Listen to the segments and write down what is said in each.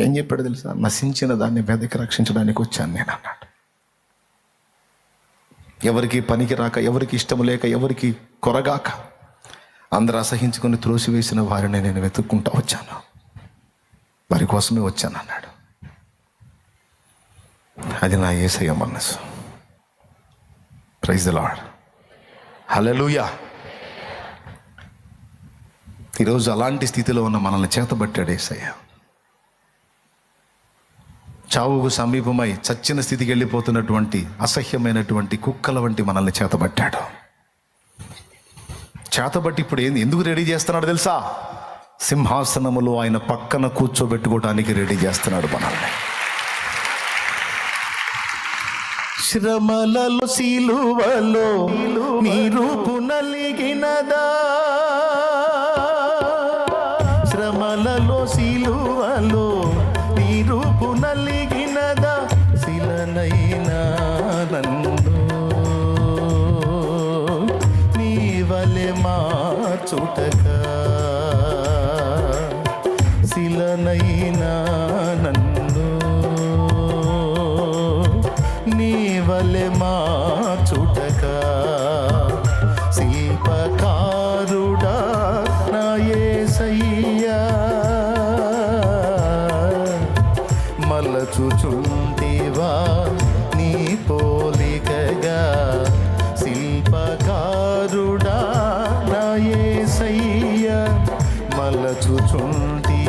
ఏం చెప్పాడు తెలుసా? నశించిన దాన్ని వెదకి రక్షించడానికి వచ్చాను నేను అన్నాడు. ఎవరికి పనికి రాక ఎవరికి ఇష్టం లేక ఎవరికి కొరగాక అందరూ అసహించుకొని త్రోసివేసిన వారిని నేను వెతుక్కుంటా వచ్చాను. వారి కోసమే వచ్చాను అన్నాడు. అది నా ఏసయ్య మనసు. ప్రైజ్ ద లాడ్ హలలుయా ఈరోజు అలాంటి స్థితిలో ఉన్న మనల్ని చేతబట్టాడు ఏసయ్య. చావుకు సమీపమై చచ్చిన స్థితికి వెళ్ళిపోతున్నటువంటి అసహ్యమైనటువంటి కుక్కల వంటి మనల్ని చేతబట్టాడు. చేతబట్టి ఇప్పుడు ఏంది? ఎందుకు రెడీ చేస్తున్నాడు తెలుసా? సింహాసనములో ఆయన పక్కన కూర్చోబెట్టుకోవడానికి రెడీ చేస్తున్నాడు మనల్ని. శ్రమలలో శిలువలో నీ రూపు నలిగినదా?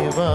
தேவா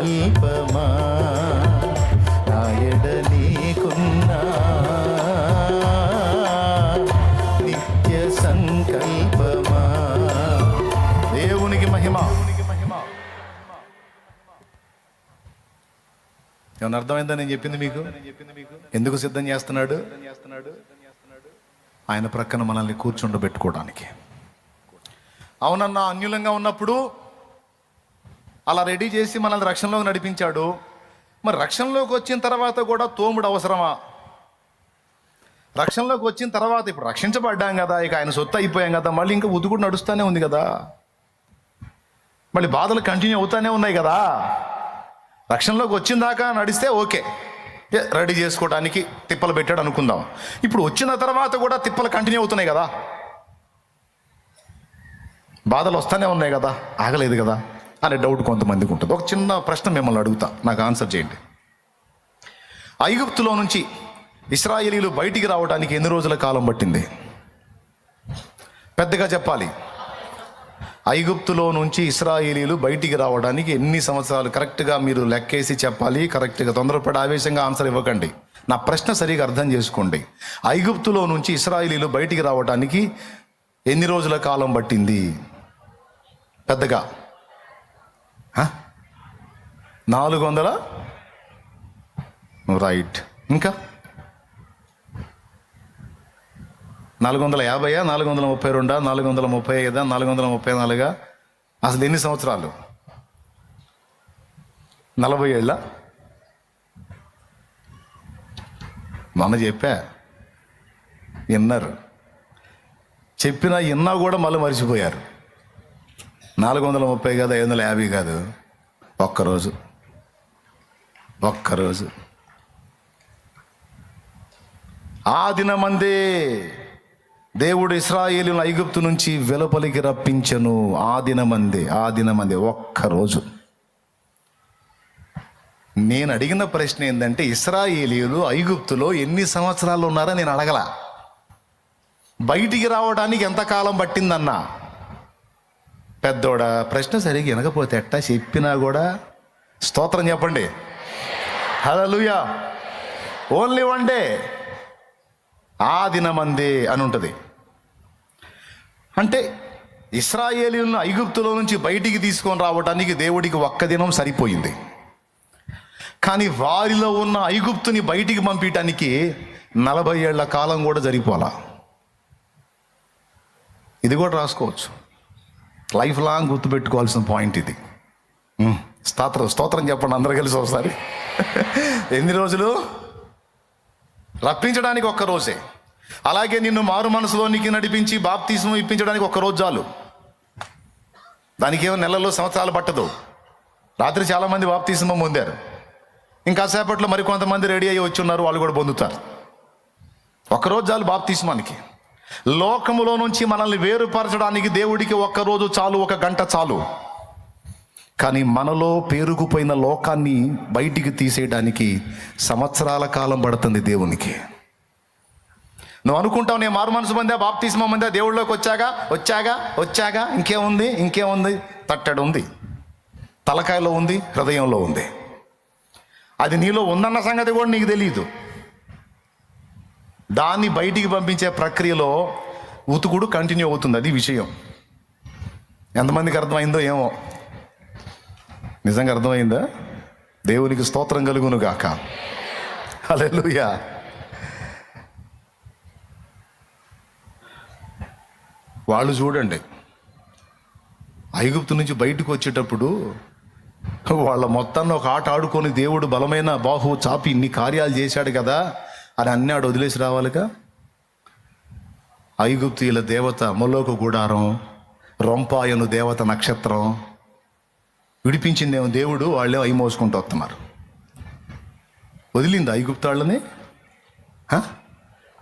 సంకల్పమా నాయడ నీకున్నా? నిత్య సంకల్పమా? దేవునికి మహిమ. ఏమన్నా అర్థమైందా నేను చెప్పింది మీకు? ఎందుకు సిద్ధం చేస్తున్నాడు? ఆయన ప్రక్కన మనల్ని కూర్చుండబెట్టుకోవడానికి. అవునన్నా అన్యులంగా ఉన్నప్పుడు అలా రెడీ చేసి మనల్ని రక్షణలోకి నడిపించాడు. మరి రక్షణలోకి వచ్చిన తర్వాత కూడా తోముడు అవసరమా? రక్షణలోకి వచ్చిన తర్వాత ఇప్పుడు రక్షించబడ్డాం కదా ఇక ఆయన సొత్తు అయిపోయాం కదా మళ్ళీ ఇంకా ఉదుగుడు నడుస్తూనే ఉంది కదా. మళ్ళీ బాధలు కంటిన్యూ అవుతానే ఉన్నాయి కదా. రక్షణలోకి వచ్చిన దాకా నడిస్తే ఓకే. ఏ, రెడీ చేసుకోవడానికి తిప్పలు పెట్టాడు అనుకుందాం. ఇప్పుడు వచ్చిన తర్వాత కూడా తిప్పలు కంటిన్యూ అవుతున్నాయి కదా. బాధలు వస్తూనే ఉన్నాయి కదా ఆగలేదు కదా. అనే డౌట్ కొంతమందికి ఉంటుంది. ఒక చిన్న ప్రశ్న మిమ్మల్ని అడుగుతా నాకు ఆన్సర్ చేయండి. ఐగుప్తులో నుంచి ఇస్రాయేలీలు బయటికి రావడానికి ఎన్ని రోజుల కాలం పట్టింది? పెద్దగా చెప్పాలి. ఐగుప్తులో నుంచి ఇస్రాయేలీలు బయటికి రావడానికి ఎన్ని సంవత్సరాలు? కరెక్ట్గా మీరు లెక్కేసి చెప్పాలి కరెక్ట్గా తొందరపడి ఆవేశంగా ఆన్సర్ ఇవ్వకండి. నా ప్రశ్న సరిగా అర్థం చేసుకోండి. ఐగుప్తులో నుంచి ఇస్రాయేలీలు బయటికి రావడానికి ఎన్ని రోజుల కాలం పట్టింది? పెద్దగా. నాలుగు వందల? రైట్ ఇంకా? నాలుగు వందల యాభైయా? నాలుగు వందల ముప్పై రెండా? నాలుగు వందల ముప్పై ఐదా? నాలుగు వందల ముప్పై నాలుగా? అసలు ఎన్ని సంవత్సరాలు? నలభై ఏళ్ళ? మొన్న చెప్పా. విన్నారు. చెప్పినా విన్నా కూడా మళ్ళీ మర్చిపోయారు. నాలుగు వందల ముప్పై కాదు ఐదు వందల యాభై కాదు. ఒక్కరోజు. ఒక్కరోజు. ఆ దినమందే దేవుడు ఇస్రాయేలును ఐగుప్తు నుంచి వెలుపలికి రప్పించను. ఆ దినమందే ఆ దినమందే ఒక్కరోజు. నేను అడిగిన ప్రశ్న ఏంటంటే ఇస్రాయేలీలు ఐగుప్తులో ఎన్ని సంవత్సరాలు ఉన్నారో నేను అడగల. బయటికి రావడానికి ఎంతకాలం పట్టిందన్నా? పెద్దోడా ప్రశ్న సరిగ్గా వినకపోతే ఎట్టా చెప్పినా కూడా స్తోత్రం చెప్పండి. హలలుయా ఓన్లీ వన్ డే ఆ దినమందే అని ఉంటుంది. అంటే ఇస్రాయేలీలను ఐగుప్తులో నుంచి బయటికి తీసుకొని రావడానికి దేవుడికి ఒక్క దినం సరిపోయింది. కానీ వారిలో ఉన్న ఐగుప్తుని బయటికి పంపించడానికి నలభై ఏళ్ళ కాలం కూడా సరిపోలా ఇది కూడా రాసుకోవచ్చు. లైఫ్ లాంగ్ గుర్తుపెట్టుకోవాల్సిన పాయింట్ ఇది. స్తోత్రం స్తోత్రం చెప్పండి అందరూ కలిసి ఒకసారి. ఎన్ని రోజులు? రప్పించడానికి ఒక్క రోజే. అలాగే నిన్ను మారు మనసులోనికి నడిపించి బాప్తీసం ఇప్పించడానికి ఒక్క రోజు చాలు. దానికి ఏమో నెలలో సంవత్సరాలు పట్టదు. రాత్రి చాలామంది బాప్తీసం పొందారు. ఇంకా సేపట్లో మరి కొంతమంది రెడీ అయ్యి వచ్చి ఉన్నారు వాళ్ళు కూడా పొందుతారు. ఒకరోజు చాలు బాప్తీస్మానికి. లోకములో నుంచి మనల్ని వేరుపరచడానికి దేవుడికి ఒక్కరోజు చాలు ఒక గంట చాలు. కానీ మనలో పేరుకుపోయిన లోకాన్ని బయటికి తీసేయడానికి సంవత్సరాల కాలం పడుతుంది దేవునికి. నువ్వు అనుకుంటావు నేను మారు మనసు మందా బాప్తీస్మా మందా దేవుళ్ళలోకి వచ్చాగా వచ్చాగా వచ్చాగా ఇంకేముంది ఇంకేముంది తట్టడు ఉంది. తలకాయలో ఉంది హృదయంలో ఉంది. అది నీలో ఉందన్న సంగతి కూడా నీకు తెలియదు దాన్ని బయటికి పంపించే ప్రక్రియలో ఉతుకుడు కంటిన్యూ అవుతుంది. అది విషయం. ఎంతమందికి అర్థమైందో ఏమో. నిజంగా అర్థమైందా? దేవునికి స్తోత్రం కలుగును గాక. అలెలుయా వాళ్ళు చూడండి. ఐగుప్తు నుంచి బయటకు వచ్చేటప్పుడు వాళ్ళ మొత్తాన్ని ఒక ఆట ఆడుకొని దేవుడు బలమైన బాహు చాపి ఇన్ని కార్యాలు చేశాడు కదా. అని అన్ని ఆడు వదిలేసి రావాలిగా ఐగుప్తీయుల దేవత మొలోక గుడారం రొంపాయను దేవత నక్షత్రం. విడిపించిందేమో దేవుడు వాళ్ళే అయి మోసుకుంటూ వస్తున్నారు. వదిలింది ఐగుప్తాళ్ళని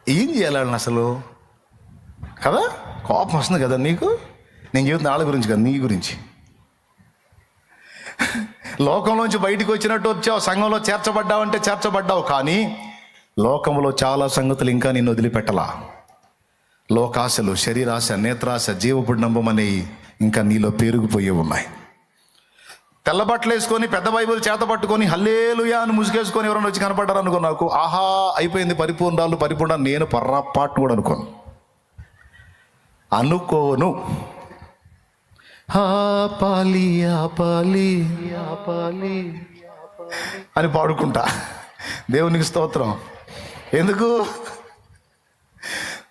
ఏం చేయాలని అసలు? కదా? కోపం వస్తుంది కదా నీకు? నేను చెబుతున్న వాళ్ళ గురించి కదా నీ గురించి. లోకంలోంచి బయటికి వచ్చినట్టు వచ్చావు సంఘంలో చేర్చబడ్డావు అంటే చేర్చబడ్డావు కానీ లోకంలో చాలా సంగతులు ఇంకా నిన్ను వదిలిపెట్టలా. లోకాశలు శరీరాశ నేత్రాశ జీవపుడంబం అనేవి ఇంకా నీలో పేరుకుపోయి ఉన్నాయి. తెల్ల బట్టలు వేసుకొని పెద్ద బైబిల్ చేత పట్టుకొని హల్లేలుయా అని ముసుగేసుకొని ఎవరైనా వచ్చి కనపడ్డారు అనుకో నాకు ఆహా అయిపోయింది పరిపూర్ణాలు పరిపూర్ణ నేను పర్రాపాటు కూడా అనుకోను. అనుకోను. అని పాడుకుంటా. దేవునికి స్తోత్రం. ఎందుకు?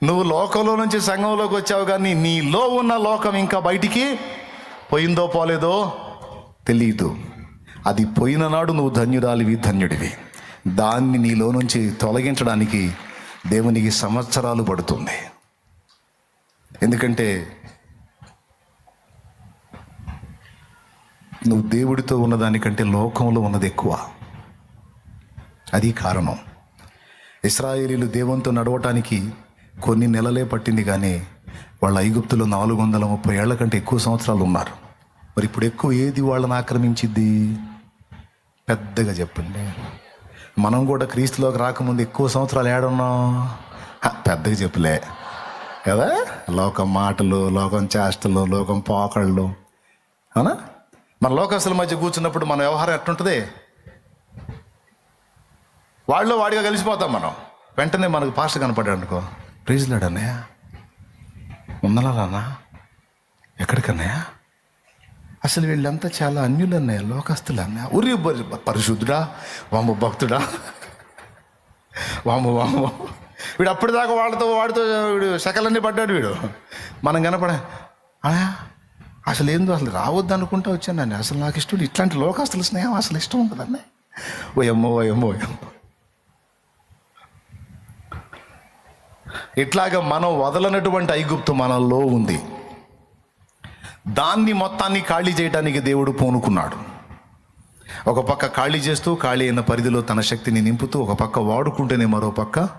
నువ్వు లోకంలో నుంచి సంఘంలోకి వచ్చావు కానీ నీలో ఉన్న లోకం ఇంకా బయటికి పోయిందో పోలేదో తెలియదు అది పోయిన నాడు నువ్వు ధన్యురాలివి ధన్యుడివి. దాన్ని నీలో నుంచి తొలగించడానికి దేవునికి సంవత్సరాలు పడుతుంది. ఎందుకంటే నువ్వు దేవుడితో ఉన్నదానికంటే లోకంలో ఉన్నది ఎక్కువ. అది కారణం. ఇస్రాయేలీలు దేవునితో నడవటానికి కొన్ని నెలలే పట్టింది కానీ వాళ్ళ ఐగుప్తులో నాలుగు వందల ముప్పై ఏళ్ళ కంటే ఎక్కువ సంవత్సరాలు ఉన్నారు. మరి ఇప్పుడు ఎక్కువ ఏది వాళ్ళని ఆక్రమించిద్ది? పెద్దగా చెప్పండి. మనం కూడా క్రీస్తులోకి రాకముందు ఎక్కువ సంవత్సరాలు ఏడున్నాం? పెద్దగా చెప్పలే. కదా? లోకం మాటలు లోకం చేష్టలు లోకం పోకళ్ళు. అవునా? మన లోకస్తుల మధ్య కూర్చున్నప్పుడు మన వ్యవహారం ఎట్టుంటుంది? వాళ్ళలో వాడిగా కలిసిపోతాం మనం. వెంటనే మనకు పాస్టర్ కనపడ్డాడు అనుకో ప్రీజ్లాడు అన్నయ్య. ఉందనాలన్నా ఎక్కడికన్నయ్య? అసలు వీళ్ళంతా చాలా అన్యులన్నయ్య లోకస్తులు అన్నయ్య ఉరి పరిశుద్ధుడా వాము భక్తుడా. వాము వాము. వీడు అప్పటిదాకా వాళ్ళతో వాడితో వీడు సకలన్నీ పడ్డాడు వీడు. మనం కనపడే అన్నయ్య అసలు ఏందో అసలు రావద్దు అనుకుంటా వచ్చాను నన్ను. అసలు నాకు ఇష్టం ఇట్లాంటి లోకస్తులు స్నేహం అసలు ఇష్టం ఉంటుంది అన్నయ్య. ఓ ఎమ్మో ఓ ఎమ్మో ఓ ఎమ్మో ఇట్లాగా మనం వదలనటువంటి ఐగుప్తు మనలో ఉంది. దాన్ని మొత్తాన్ని ఖాళీ చేయడానికి దేవుడు పూనుకున్నాడు. ఒక పక్క ఖాళీ చేస్తూ ఖాళీ అయిన పరిధిలో తన శక్తిని నింపుతూ ఒక పక్క వాడుకుంటేనే మరో పక్క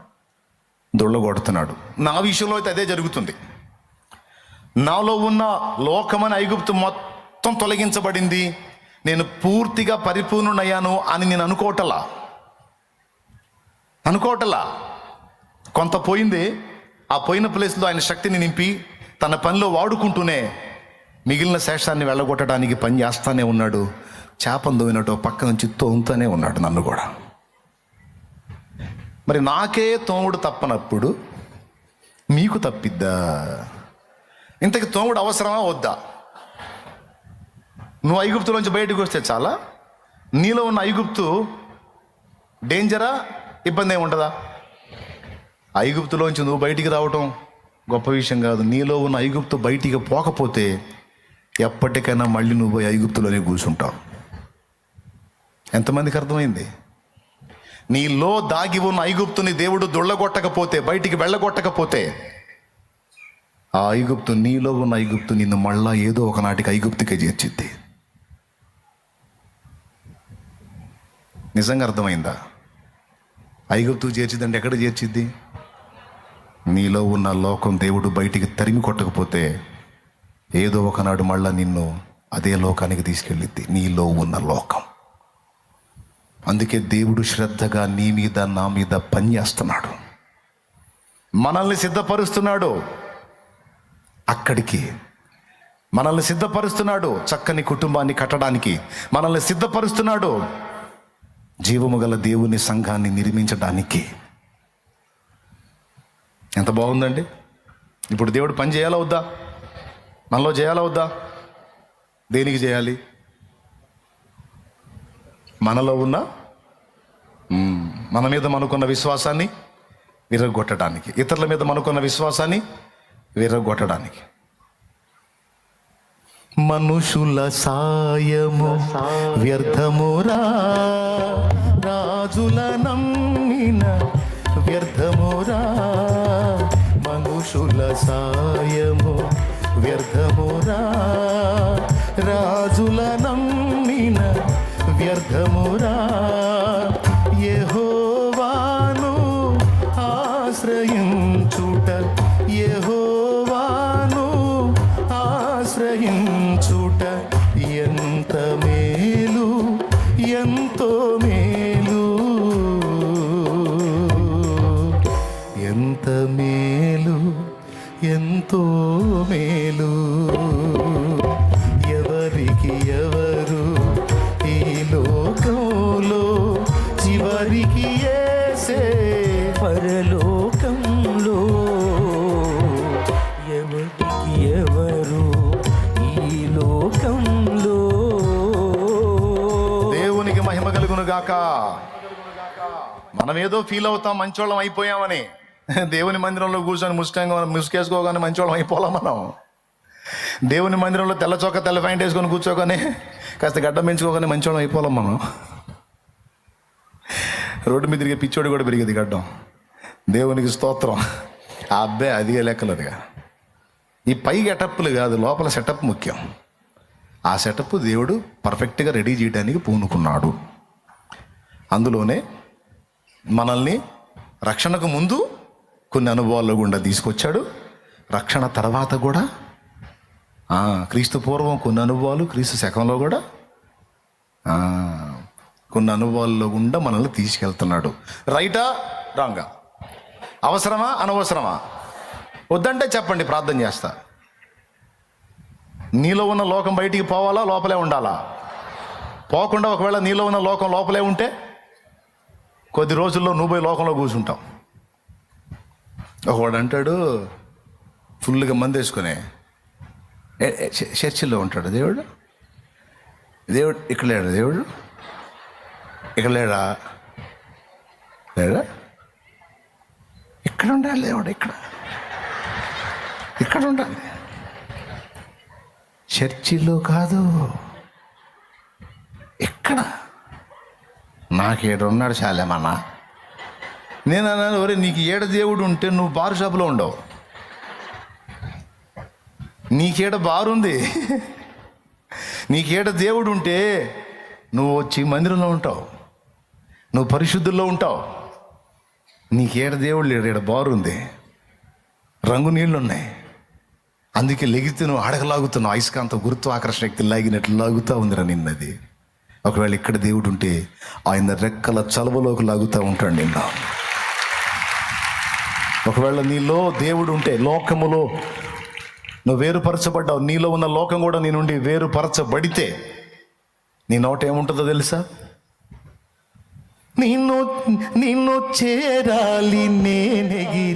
దొళ్ళగొడుతున్నాడు. నా విషయంలో అయితే అదే జరుగుతుంది. నాలో ఉన్న లోకమని ఐగుప్తు మొత్తం తొలగించబడింది. నేను పూర్తిగా పరిపూర్ణుడయ్యాను అని నేను అనుకోవటలా? అనుకోవటలా? కొంత పోయింది ఆ పోయిన ప్లేస్లో ఆయన శక్తిని నింపి తన పనిలో వాడుకుంటూనే మిగిలిన శేషాన్ని వెళ్ళగొట్టడానికి పని చేస్తానే ఉన్నాడు. చేపను దోవినట్టు పక్క నుంచి తోముతూనే ఉన్నాడు నన్ను కూడా. మరి నాకే తోముడు తప్పనప్పుడు మీకు తప్పిద్దా? ఇంతకి తోముడు అవసరమా వద్దా? నువ్వు ఐగుప్తులోంచి బయటకు వస్తే చాలా. నీలో ఉన్న ఐగుప్తు డేంజరా? ఇబ్బంది ఏమి ఉంటుందా ఐగుప్తులోంచి నువ్వు బయటికి రావటం గొప్ప విషయం కాదు. నీలో ఉన్న ఐగుప్తు బయటికి పోకపోతే ఎప్పటికైనా మళ్ళీ నువ్వు పోయి ఐగుప్తులోనే కూర్చుంటావు. ఎంతమందికి అర్థమైంది? నీలో దాగి ఉన్న ఐగుప్తుని దేవుడు దొళ్ళగొట్టకపోతే బయటికి వెళ్ళగొట్టకపోతే ఆ ఐగుప్తు నీలో ఉన్న ఐగుప్తు నిన్ను మళ్ళా ఏదో ఒకనాటికి ఐగుప్తికే చేర్చిద్ది. నిజంగా అర్థమైందా? ఐగుప్తు చేర్చిద్దంటే ఎక్కడ చేర్చిద్ది? నీలో ఉన్న లోకం దేవుడు బయటికి తరిమి కొట్టకపోతే ఏదో ఒకనాడు మళ్ళా నిన్ను అదే లోకానికి తీసుకెళ్ళిద్ది. నీలో ఉన్న లోకం. అందుకే దేవుడు శ్రద్ధగా నీ మీద నా మీద పనిచేస్తున్నాడు. మనల్ని సిద్ధపరుస్తున్నాడు. అక్కడికి మనల్ని సిద్ధపరుస్తున్నాడు. చక్కని కుటుంబాన్ని కట్టడానికి మనల్ని సిద్ధపరుస్తున్నాడు. జీవము గల దేవుని సంఘాన్ని నిర్మించడానికి ఎంత బాగుందండి. ఇప్పుడు దేవుడు పని చేయాలా వద్దా? మనలో చేయాలా వద్దా? దేనికి చేయాలి? మనలో ఉన్న మన మీద మనకున్న విశ్వాసాన్ని విరగొట్టడానికి. ఇతరుల మీద మనకున్న విశ్వాసాన్ని విరగొట్టడానికి. మనుషుల సాయము వ్యర్థమురా రాజుల నమ్మిన వ్యర్థమురా మనుషుల సాయము వ్యర్థమురా. రాజుల నమ్మిన వ్యర్థమురా. ఏహో కలుగునుగాక మనం ఏదో ఫీల్ అవుతాం మంచోళ్ళం అయిపోయామని. దేవుని మందిరంలో కూర్చొని ముసుకంగా ముసుకేసుకోగానే మంచోళ్ళం అయిపోలాం మనం? దేవుని మందిరంలో తెల్ల చొక్క తెల్ల ప్యాంట్ వేసుకొని కూర్చోగానే కాస్త గడ్డ పెంచుకోగానే మంచోళ్ళం అయిపోలేం మనం? రోడ్డు మీద తిరిగే పిచ్చోడు కూడా పెరిగేది గడ్డం. దేవునికి స్తోత్రం. ఆ అబ్బాయి అదిగే లెక్కలదిగా? ఈ పై గెటప్లు కాదు లోపల సెటప్ ముఖ్యం. ఆ సెటప్ దేవుడు పర్ఫెక్ట్గా రెడీ చేయడానికి పూనుకున్నాడు. అందులోనే మనల్ని రక్షణకు ముందు కొన్ని అనుభవాల్లో గుండా తీసుకొచ్చాడు. రక్షణ తర్వాత కూడా క్రీస్తు పూర్వం కొన్ని అనుభవాలు క్రీస్తు శకంలో కూడా కొన్ని అనుభవాల్లో గుండా మనల్ని తీసుకెళ్తున్నాడు. రైటా? రాంగా. అవసరమా? అనవసరమా? వద్దంటే చెప్పండి ప్రార్థన చేస్తా. నీలో ఉన్న లోకం బయటికి పోవాలా? లోపలే ఉండాలా? పోకుండా ఒకవేళ నీలో ఉన్న లోకం లోపలే ఉంటే కొద్ది రోజుల్లో నువ్వు పోయి లోకంలో కూర్చుంటావు. ఒకవాడు అంటాడు ఫుల్గా మంది వేసుకొని ఏ- చ- చర్చిలో ఉంటాడు దేవుడు? దేవుడు ఇక్కడ లేడు దేవుడు? ఇక్కడ లేడా? లేడా? ఇక్కడ ఉండాలి దేవుడు ఇక్కడ. ఇక్కడ ఉండాలి. చర్చిలో కాదు ఇక్కడ. నాకేడున్నాడు చాలేమన్నా నేను అన్నాను ఒరే నీకు ఏడ దేవుడు ఉంటే నువ్వు బారు షాపులో ఉండవు. నీకేడ బారుంది నీకేడ దేవుడు ఉంటే నువ్వు వచ్చి మందిరంలో ఉంటావు. నువ్వు పరిశుద్ధుల్లో ఉంటావు. నీకేడ దేవుడు లేడు ఈడ బారుంది రంగు నీళ్ళు ఉన్నాయి అందుకే లెగితే నువ్వు అడగలాగుతున్నావు అయస్కాంత గురుత్వాకర్షణ శక్తి లాగినట్లు లాగుతూ ఉందిరా నిన్నది. ఒకవేళ ఇక్కడ దేవుడు ఉంటే ఆయన రెక్కల చలవలోకి లాగుతూ ఉంటాడు నిన్న. ఒకవేళ నీలో దేవుడు ఉంటే లోకములో నువ్వు వేరుపరచబడ్డావు నీలో ఉన్న లోకం కూడా నీ నుండి వేరుపరచబడితే నీ నోట ఏముంటుందో తెలుసా? నిన్ను నిన్ను చేరాలి నేనెగిరియాగువల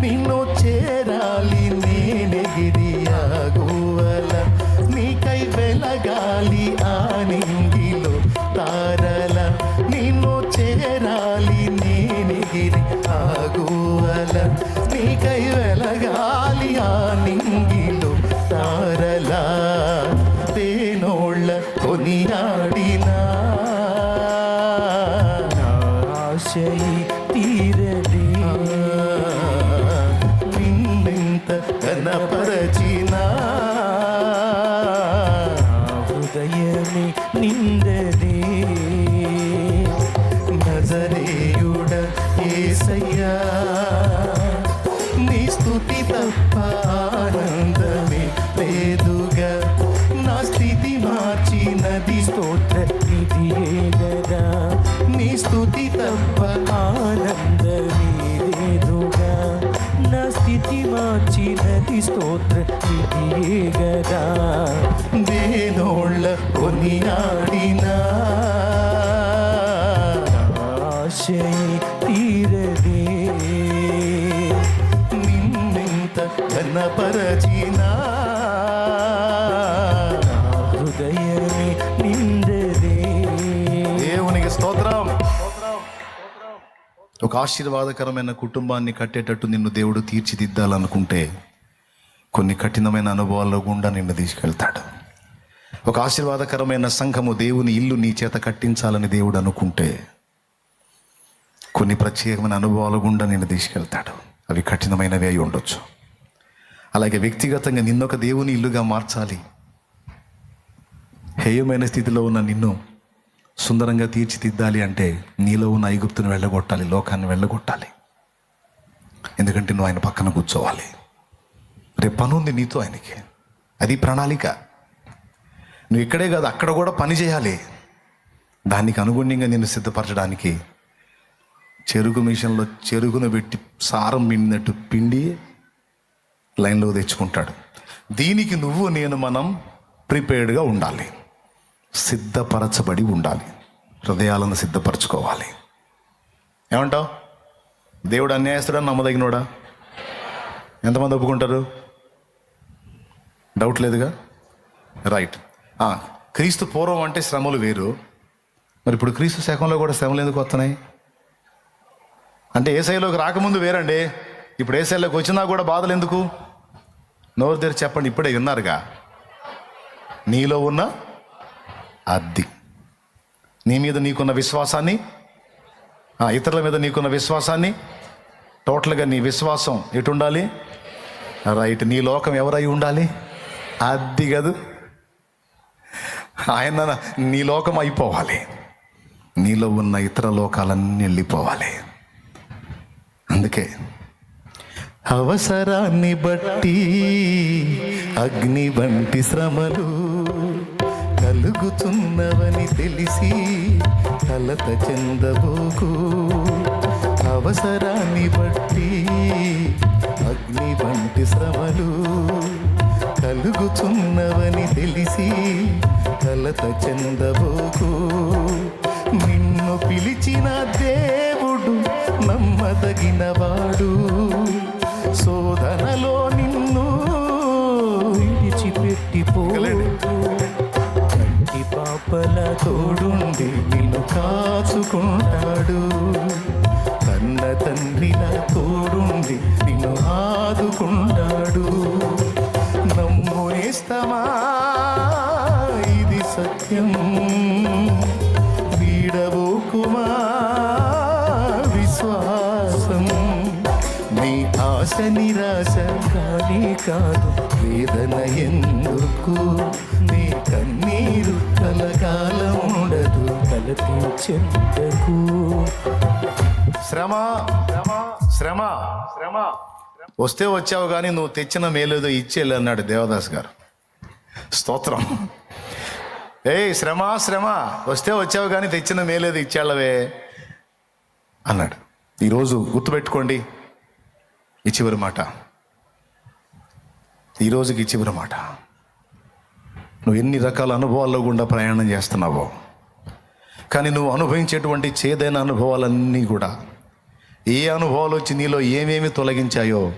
నిన్ను చేరాలి నీకై వెలగా నిధియే గదా దేనోళ్ళ కొనియాడినా? ఆశయి తీరదే. నిన్నెంత ఘనపరచినా? హృదయమే నిందదే. దేవునికి స్తోత్రం. ఒక ఆశీర్వాదకరమైన కుటుంబాన్ని కట్టేటట్టు నిన్ను దేవుడు తీర్చిదిద్దాలనుకుంటే కొన్ని కఠినమైన అనుభవాల్లో గుండా నిన్ను తీసుకెళ్తాడు. ఒక ఆశీర్వాదకరమైన సంఘము దేవుని ఇల్లు నీ చేత కట్టించాలని దేవుడు అనుకుంటే కొన్ని ప్రత్యేకమైన అనుభవాల గుండా నిన్ను తీసుకెళ్తాడు. అవి కఠినమైనవి అయి ఉండొచ్చు. అలాగే వ్యక్తిగతంగా నిన్నొక దేవుని ఇల్లుగా మార్చాలి. హేయమైన స్థితిలో ఉన్న నిన్ను సుందరంగా తీర్చిదిద్దాలి అంటే నీలో ఉన్న ఐగుప్తును వెళ్ళగొట్టాలి లోకాన్ని వెళ్ళగొట్టాలి. ఎందుకంటే నువ్వు ఆయన పక్కన కూర్చోవాలి. రేపు పని ఉంది నీతో ఆయనకి. అది ప్రణాళిక. నువ్వు ఇక్కడే కాదు అక్కడ కూడా పని చేయాలి. దానికి అనుగుణ్యంగా నిన్ను సిద్ధపరచడానికి చెరుకు మిషన్లో చెరుకును పెట్టి సారం పిండినట్టు పిండి లైన్లో తెచ్చుకుంటాడు. దీనికి నువ్వు నేను మనం ప్రిపేర్డ్గా ఉండాలి. సిద్ధపరచబడి ఉండాలి. హృదయాలను సిద్ధపరచుకోవాలి. ఏమంటావు? దేవుడు అన్యాయస్తుడా నమ్మదగినోడా? ఎంతమంది ఒప్పుకుంటారు? డౌట్ లేదుగా? రైట్ క్రీస్తు పూర్వం అంటే శ్రమలు వేరు. మరి ఇప్పుడు క్రీస్తు శకంలో కూడా శ్రమలు ఎందుకు వస్తున్నాయి? అంటే ఏసైలోకి రాకముందు వేరండి. ఇప్పుడు ఏసైలోకి వచ్చినా కూడా బాధలు ఎందుకు? నోరు తెరిచి చెప్పండి ఇప్పుడే విన్నారుగా. నీలో ఉన్న అద్ది. నీ మీద నీకున్న విశ్వాసాన్ని ఇతరుల మీద నీకున్న విశ్వాసాన్ని టోటల్గా నీ విశ్వాసం ఎటు ఉండాలి రైట్ నీ లోకం ఎవరై ఉండాలి? అది కాదు. ఆయన నీ లోకం అయిపోవాలి. నీలో ఉన్న ఇతర లోకాలన్నీ వెళ్ళిపోవాలి. అందుకే అవసరాన్ని బట్టి అగ్ని వంటి శ్రమలు కలుగుతున్నవని తెలిసి కలత చెందబోకు. అవసరాన్ని బట్టి అగ్ని వంటి శ్రమలు కలుగుతున్నవని తెలిసి కలత చెందబోకు. నిన్ను పిలిచిన దేవుడు నమ్మదగినవాడు. శోధనలో నిన్ను విడిచిపెట్టిపోలేడు కంటి పాపల తోడుండి నిన్ను కాచుకుంటా. కాదు. వేదన ఎందుకు? నీ కన్నీరు కలకాలం ఉండదు. కలపించెందకు. శ్రమ శ్రమ శ్రమ. శ్రమ వస్తే వచ్చావు కానీ నువ్వు తెచ్చిన మేలేదో ఇచ్చేళ్ళు అన్నాడు దేవదాస్ గారు. స్తోత్రం. ఏయ్ శ్రమ శ్రమ. వస్తే వచ్చావు కానీ తెచ్చిన మేలేదు ఇచ్చేళ్ళవే అన్నాడు. ఈరోజు గుర్తుపెట్టుకోండి. ఈ చివరి మాట. ఈరోజుకి చివరి మాట. నువ్వు ఎన్ని రకాల అనుభవాల్లో గుండా ప్రయాణం చేస్తున్నావో కానీ నువ్వు అనుభవించేటువంటి చేదైన అనుభవాలన్నీ కూడా ఏ అనుభవాలు వచ్చి నీలో ఏమేమి తొలగించాయో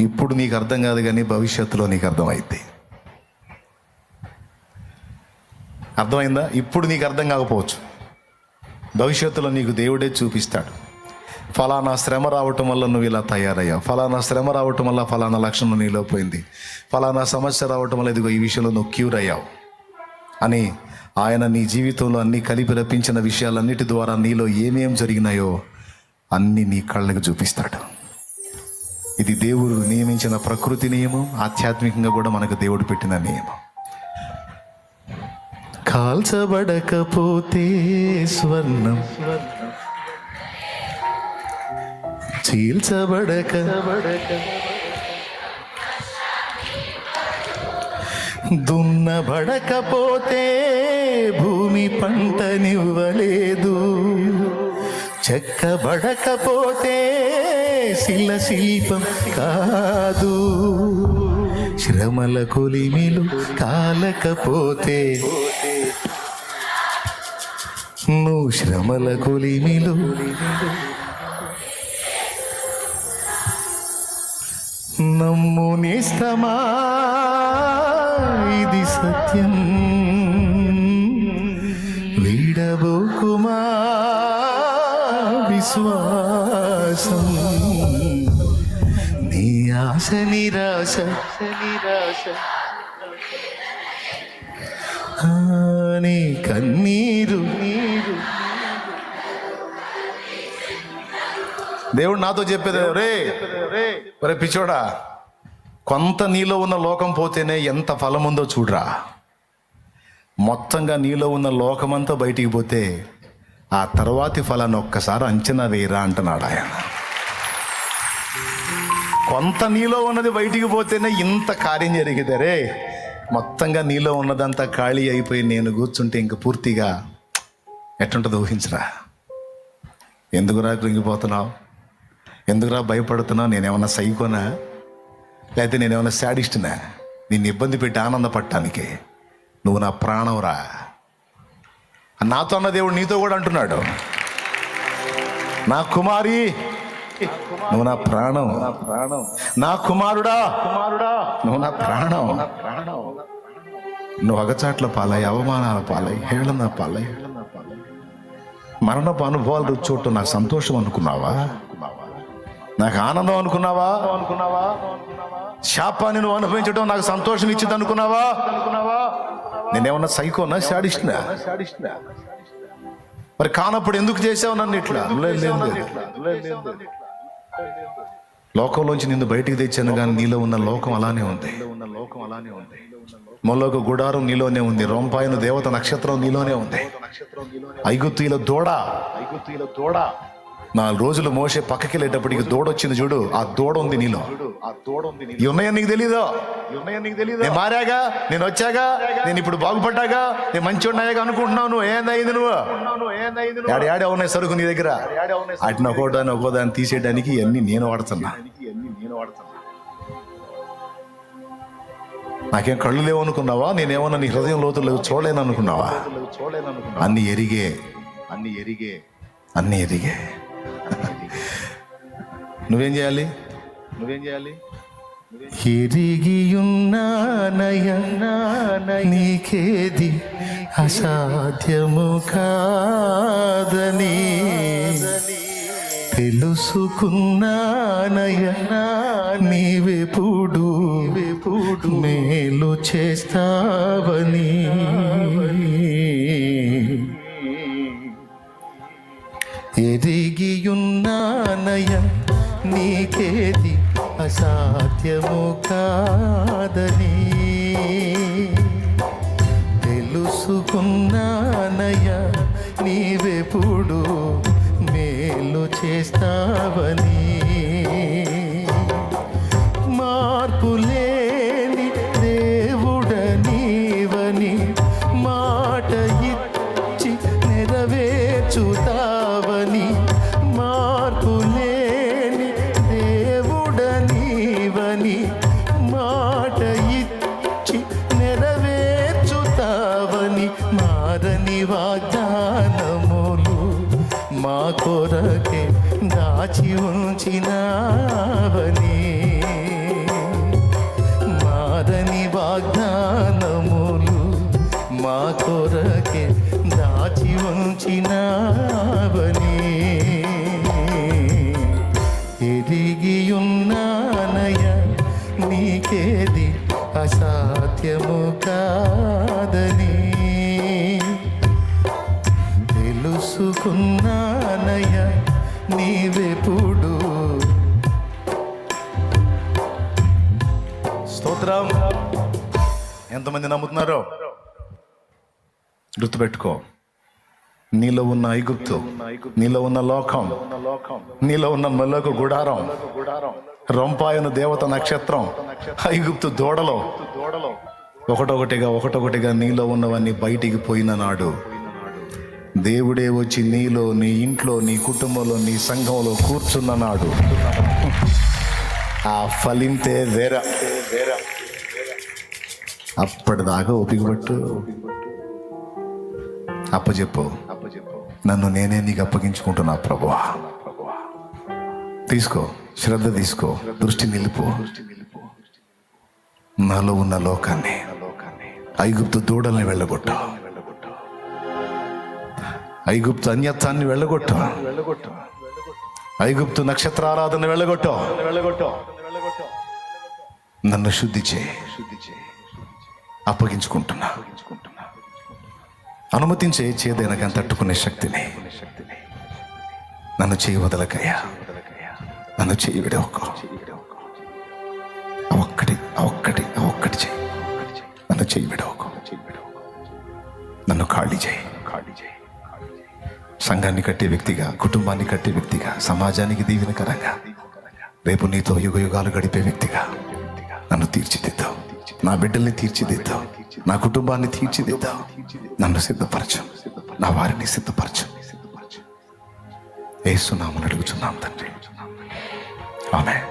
ఇప్పుడు నీకు అర్థం కాదు కానీ భవిష్యత్తులో నీకు అర్థమైంది అర్థమైందా? ఇప్పుడు నీకు అర్థం కాకపోవచ్చు. భవిష్యత్తులో నీకు దేవుడే చూపిస్తాడు. ఫలానా శ్రమ రావటం వల్ల నువ్వు ఇలా తయారయ్యావు. ఫలానా శ్రమ రావటం వల్ల ఫలానా లక్షణం నీలో పోయింది. ఫలానా సమస్య రావటం వల్ల ఇదిగో ఈ విషయంలో నువ్వు క్యూర్ అయ్యావు. అని ఆయన నీ జీవితంలో అన్ని కలిపి రప్పించిన విషయాలన్నిటి ద్వారా నీలో ఏమేం జరిగినాయో అన్ని నీ కళ్ళకు చూపిస్తాడు. ఇది దేవుడు నియమించిన ప్రకృతి నియమం ఆధ్యాత్మికంగా కూడా మనకు దేవుడు పెట్టిన నియమం. కాల్చబడకపోతే స్వర్ణం. చీల్చబడక దున్నబడకపోతే భూమి పంటనివ్వలేదు చెక్కబడకపోతే శిల శిల్పం కాదు శ్రమల కొలిమిలు కాలకపోతే నువ్వు శ్రమల కొలిమిలు నమ్ము నిస్తమా ఇది సత్యం. వీడబోకుమా? విశ్వాసం. దేవుడు నాతో చెప్పేది రే రే పిచ్చోడా కొంత నీలో ఉన్న లోకం పోతేనే ఎంత ఫలం ఉందో చూడరా. మొత్తంగా నీలో ఉన్న లోకమంతా బయటికి పోతే ఆ తర్వాతి ఫలాన్ని ఒక్కసారి అంచనా వేయరా అంటున్నాడు ఆయన. కొంత నీలో ఉన్నది బయటికి పోతేనే ఇంత కార్యం జరిగితే రే మొత్తంగా నీలో ఉన్నదంతా ఖాళీ అయిపోయి నేను కూర్చుంటే ఇంక పూర్తిగా ఎట్టుంటుంది ఊహించరా. ఎందుకురా కృంగిపోతున్నావు ఎందుకురా భయపడుతున్నావు నేనేమన్నా సైకోనా? లేకపోతే నేనేమన్నా శాడిస్ట్నా? నిన్ను ఇబ్బంది పెట్టి ఆనందపడటానికి. నువ్వు నా ప్రాణంరా. నాతో అన్న దేవుడు నీతో కూడా అంటున్నాడు. నా కుమారి నువ్వు నా ప్రాణం. ప్రాణం నా కుమారుడా కుమారుడా నువ్వు నా ప్రాణం. ప్రాణం నువ్వు అగచాట్ల పాలై అవమానాల పాలై హేళన పాలై మరణపు అనుభవాలు రుచి నాకు సంతోషం అనుకున్నావా? నాకు ఆనందం అనుకున్నావా? అనుకున్నావా? శాపాన్ని నువ్వు అనుభవించడం నాకు సంతోషం ఇచ్చింది అనుకున్నావా? అనుకున్నావా నేనేమన్నా సైకోనా శాడిస్టునా మరి కానప్పుడు ఎందుకు చేసావు నన్ను ఇట్లా. లోకంలోంచి నిన్ను బయటికి తెచ్చాను కానీ నీలో ఉన్న లోకం అలానే ఉంది. లోకం అలానే ఉంది. మొలోక గుడారం నీలోనే ఉంది. రొంపాయన దేవత నక్షత్రం నీలోనే ఉంది. ఐగుత్తుల దూడ. ఐగుత్తుల దూడ. నాలుగు రోజులు మోసే పక్కకి వెళ్ళేటప్పటికి దూడ వచ్చింది చూడు. ఆ దూడ ఉంది నీలో. ఉన్నాయని నీకు తెలీదు? నేను మారాగా? నేను వచ్చాగా? నేను ఇప్పుడు బాగుపడ్డాగా? నేను మంచి ఉన్నాయాగా అనుకుంటున్నావు నువ్వు? ఏందయింది నువ్వు? యాడ యాడ ఉన్నాయి సరుకు నీ దగ్గర? అటు ఒక్కోదాన్ని ఒక్కోదాన్ని తీసేయడానికి ఇవన్నీ నేను వాడుతున్నా. నాకేం కళ్ళు లేవు అనుకున్నావా? నేనేమన్నా నీ హృదయం లోతులు చూడలేను అనుకున్నావా అన్ని ఎరిగే. అన్ని ఎరిగే. అన్ని ఎరిగే. నువ్వేం చేయాలి? నువ్వేం చేయాలి? నీకేది అసాధ్యము కాదని. తెలుసుకున్నానయ నీవెప్పుడు వెప్పుడు మేలు చేస్తావని. ఎదిగియున్నానయ నీకేది అసాధ్యము కాదని. తెలుసుకున్నానయ నీవెప్పుడు మేలు చేస్తావని. మార్పులు పవని మార్పు లేని దేవుడనీవని మాట ఇచ్చి నెరవేర్చుతావని మారని వాగ్దానములు మా కొరకే దాచి ఉంచినావని. స్తోత్రం. ఎంతమంది నమ్ముతున్నారో? గుర్తుపెట్టుకో. నీలో ఉన్న ఐగుప్తు నీలో ఉన్న లోకం నీలో ఉన్న మెలకు గుడారం రొంపాయను దేవత నక్షత్రం ఐగుప్తు దూడలో ఒకటొకటిగా ఒకటొకటిగా నీలో ఉన్నవన్నీ బయటికి పోయిన నాడు దేవుడే వచ్చి నీలో నీ ఇంట్లో నీ కుటుంబంలో నీ సంఘంలో కూర్చున్న నాడు ఆ ఫలింతే వేరే. అప్పటిదాకా ఓపికపట్టు అప్పచెప్పు నన్ను నేనే నీకు అప్పగించుకుంటున్నా ప్రభువా. తీసుకో శ్రద్ధ తీసుకో దృష్టి నిలుపు. నాలో ఉన్న లోకాన్ని ఐగుప్తు దూడల్ని వెళ్ళగొట్టు. ఐగుప్తు అన్యత్వాన్ని వెళ్ళగొట్టు. ఐగుప్తు నక్షత్ర ఆరాధన వెళ్ళగొట్టు. నన్ను శుద్ధి చేయి. అప్పగించుకుంటున్నా. అనుమతించే చేదైన కానీ తట్టుకునే శక్తిని నన్ను చేయి వదలకయ్యా. నన్ను చేయి విడవకు. ఒక్కటి ఒక్కటి ఒక్కటి చేయి. నన్ను చేయి విడవకు. నన్ను ఖాళీ చేయి. ఖాళీ చేయి సంఘాన్ని కట్టే వ్యక్తిగా కుటుంబాన్ని కట్టే వ్యక్తిగా సమాజానికి దీవెనకరంగా రేపు నీతో యుగ యుగాలు గడిపే వ్యక్తిగా నన్ను తీర్చిదిద్దావు. నా బిడ్డల్ని తీర్చిదిద్దావు. నా కుటుంబాన్ని తీర్చిదిద్దావు. నన్ను సిద్ధపరచు. నా వారిని సిద్ధపరచు. ఏసునామని అడుగుచున్నాం తండ్రి. ఆమె